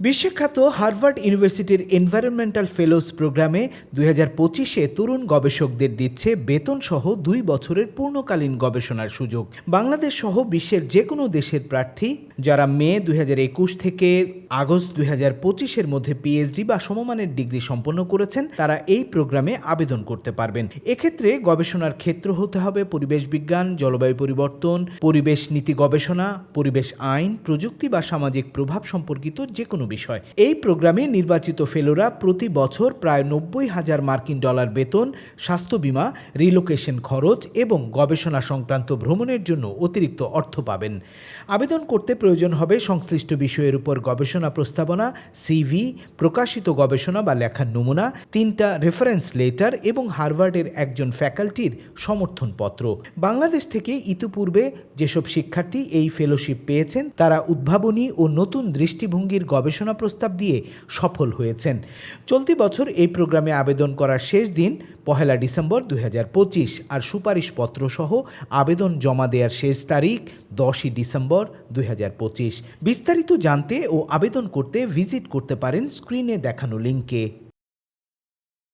বিশ্বখ্যাত হার্ভার্ড ইউনিভার্সিটির এনভায়রনমেন্টাল ফেলোস প্রোগ্রামে দুই হাজার পঁচিশে তরুণ গবেষকদের দিচ্ছে বেতনসহ দুই বছরের পূর্ণকালীন গবেষণার সুযোগ। বাংলাদেশ সহ বিশ্বের যে কোনো দেশের প্রার্থী যারা মে দু হাজার একুশ থেকে আগস্ট দুই হাজার পঁচিশের মধ্যে পিএইচডি বা সমমানের ডিগ্রি সম্পন্ন করেছেন, তারা এই প্রোগ্রামে আবেদন করতে পারবেন। এক্ষেত্রে গবেষণার ক্ষেত্র হতে হবে পরিবেশ বিজ্ঞান, জলবায়ু পরিবর্তন, পরিবেশ নীতি গবেষণা, পরিবেশ আইন, প্রযুক্তি বা সামাজিক প্রভাব সম্পর্কিত যে কোনো বিষয়। এই প্রোগ্রামে নির্বাচিত ফেলোরা প্রতি বছর প্রায় নব্বই হাজার মার্কিন ডলার বেতন, স্বাস্থ্য বীমা, রিলোকেশন খরচ এবং গবেষণা সংক্রান্ত ভ্রমণের জন্য অতিরিক্ত অর্থ পাবেন। আবেদন করতে প্রয়োজন হবে সংশ্লিষ্ট বিষয়ের উপর গবেষণা প্রস্তাবনা সিভি প্রকাশিত গবেষণা বা লেখার নমুনা, তিনটা রেফারেন্স লেটার এবং হার্ভার্ডের একজন ফ্যাকাল্টির সমর্থনপত্র। বাংলাদেশ থেকে ইতিপূর্বে যেসব শিক্ষার্থী এই ফেলোশিপ পেয়েছেন, তারা উদ্ভাবনী ও নতুন দৃষ্টিভঙ্গির গবেষণা প্রস্তাব দিয়ে সফল হয়েছেন। চলতি বছর এই প্রোগ্রামে আবেদন করার শেষ দিন, পহেলা ডিসেম্বর দুই হাজার পঁচিশ। আর সুপারিশপত্র সহ আবেদন জমা দেওয়ার শেষ তারিখ দশই ডিসেম্বর দুই বিস্তারিত জানতে ও আবেদন করতে ভিজিট করতে পারেন স্ক্রিনে দেখানো লিঙ্কে।